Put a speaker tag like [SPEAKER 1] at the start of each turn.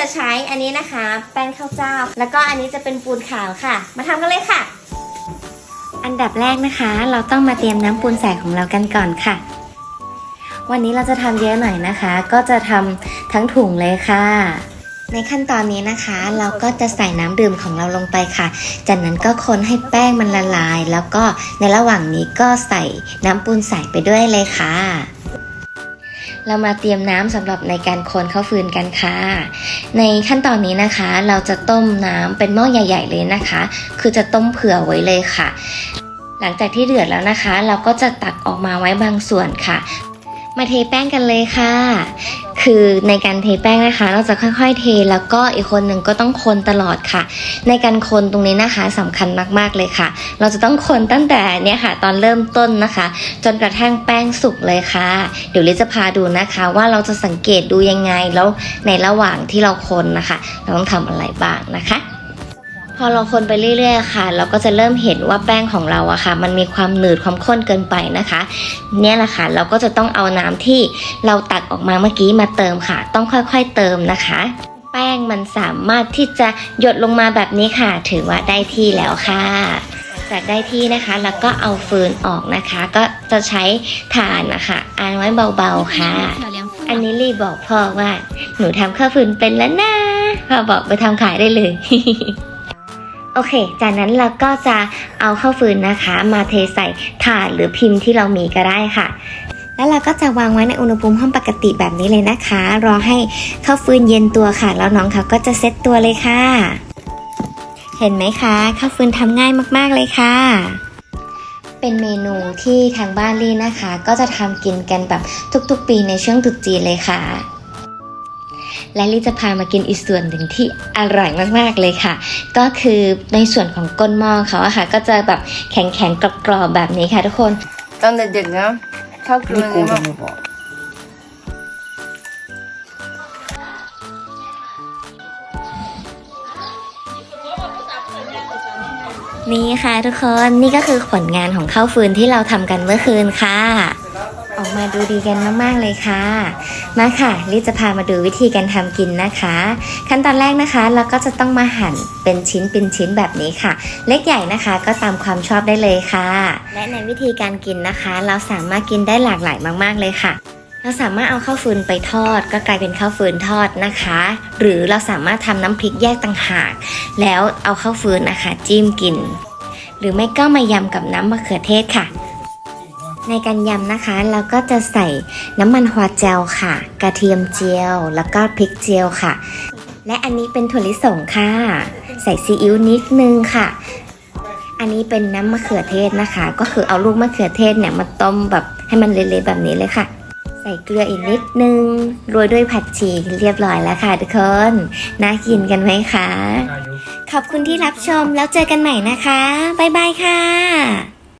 [SPEAKER 1] จะใช้อันนี้นะคะ แป้งข้าวเจ้า แล้วก็อันนี้จะเป็นปูนขาวค่ะ มาทำกันเลยค่ะ อันดับแรกนะคะ เราต้องมาเตรียมน้ำปูนใสของเรากันก่อนค่ะ วันนี้เราจะทำเยอะหน่อยนะคะ ก็จะทำทั้งถุงเลยค่ะในขั้นตอนนี้นะคะ เราก็จะใส่น้ำดื่มของเราลงไปค่ะ จากนั้นก็คนให้แป้งมันละลาย แล้วก็ในระหว่างนี้ก็ใส่น้ำปูนใสไปด้วยเลยค่ะ เรามาเตรียมน้ำสำหรับในการคนข้าวฟืนกันค่ะ ในขั้นตอนนี้นะคะ เราจะต้มน้ำเป็นหม้อใหญ่ ๆ เลยนะคะ คือจะต้มเผื่อไว้เลยค่ะ หลังจากที่เดือดแล้วนะคะ เราก็จะตักออกมาไว้บางส่วนค่ะ มาเทแป้งกันเลยค่ะ คือในการเทแป้งนะคะ เราจะค่อยๆเทแล้วก็อีกคนหนึ่งก็ต้องคนตลอดค่ะ ในการคนตรงนี้นะคะสำคัญมากๆเลยค่ะ เราจะต้องคนตั้งแต่เนี่ยค่ะ ตอนเริ่มต้นนะคะ จนกระทั่งแป้งสุกเลยค่ะ เดี๋ยวลิซจะพาดูนะคะว่าเราจะสังเกตดูยังไงแล้วในระหว่างที่เราคนนะคะ เราต้องทำอะไรบ้างนะคะ พอเราคนไปเรื่อยๆค่ะ เราก็จะเริ่มเห็นว่าแป้งของเราอะค่ะ มันมีความหนืดความข้นเกินไปนะคะ เนี่ยแหละค่ะ เราก็จะต้องเอาน้ำที่เราตักออกมาเมื่อกี้มาเติมค่ะ ต้องค่อยๆเติมนะคะ แป้งมันสามารถที่จะหยดลงมาแบบนี้ค่ะ ถือว่าได้ที่แล้วค่ะจากได้ที่นะคะแล้วก็เอาฟืนออกนะคะ ก็จะใช้ถ่านนะคะอันไว้เบาๆค่ะ อันนี้รีบอกพ่อว่า หนูทำข้าวฟืนเป็นแล้วนะพ่อบอกไปทำขายได้เลย โอเค จากนั้นเราก็จะเอาข้าวฟืนนะคะ มาเทใส่ถาดหรือพิมพ์ที่เรามีก็ได้ค่ะ แล้วเราก็จะวางไว้ในอุณหภูมิห้องปกติแบบนี้เลยนะคะ รอให้ข้าวฟืนเย็นตัวค่ะ แล้วน้องเขาก็จะเซ็ตตัวเลยค่ะ เห็นไหมคะข้าวฟืนทำง่ายมากๆเลยค่ะเป็นเมนูที่ทางบ้านลี่นะคะ ก็จะทำกินกันแบบทุกๆ ปีในช่วงตรุษจีนเลยค่ะ และลี่จะพามากินอีกส่วนหนึ่งที่อร่อยมากๆเลยค่ะ ก็คือในส่วนของก้นหม้อเขาอะค่ะ ก็จะแบบแข็งๆกรอบๆแบบนี้ค่ะทุกคน
[SPEAKER 2] ตอนเด็กๆนะชอบกิน
[SPEAKER 3] นี่
[SPEAKER 2] อัน
[SPEAKER 3] กู
[SPEAKER 2] นี้
[SPEAKER 3] จะ
[SPEAKER 2] มาก
[SPEAKER 3] ไม่บอก
[SPEAKER 1] นี่ค่ะทุกคนนี่ก็คือผลงานของข้าวฟืนที่เราทำกันเมื่อคืนค่ะ ออกมาดูดีกันมากๆเลยค่ะ มาค่ะลิซจะพามาดูวิธีการทำกินนะคะ ขั้นตอนแรกนะคะเราก็จะต้องมาหั่นเป็นชิ้นเป็นชิ้นแบบนี้ค่ะ เล็กใหญ่นะคะก็ตามความชอบได้เลยค่ะ และในวิธีการกินนะคะ เราสามารถกินได้หลากหลายมาก ๆเลยค่ะเราสามารถเอาข้าวฟืนไปทอด ก็กลายเป็นข้าวฟืนทอดนะคะ หรือเราสามารถทำน้ำพริกแยกต่างหาก แล้วเอาข้าวฟืนนะคะจิ้มกิน หรือไม่ก็มายำกับน้ำมะเขือเทศค่ะ ในการยำนะคะเราก็จะใส่น้ำมันฮวาเจลค่ะ กระเทียมเจียว แล้วก็พริกเจียวค่ะ และอันนี้เป็นถั่วลิสงค่ะ ใส่ซีอิ๊วนิดนึงค่ะ อันนี้เป็นน้ำมะเขือเทศนะคะ ก็คือเอาลูกมะเขือเทศเนี่ยมาต้มแบบให้มันเละๆแบบนี้เลยค่ะ ใส่เกลืออีกนิดนึงโรยด้วยผัดชีเรียบร้อยแล้วค่ะทุกคนน่ากินกันไหมคะขอบคุณที่รับชมแล้วเจอกันใหม่นะคะบ๊ายบายค่ะ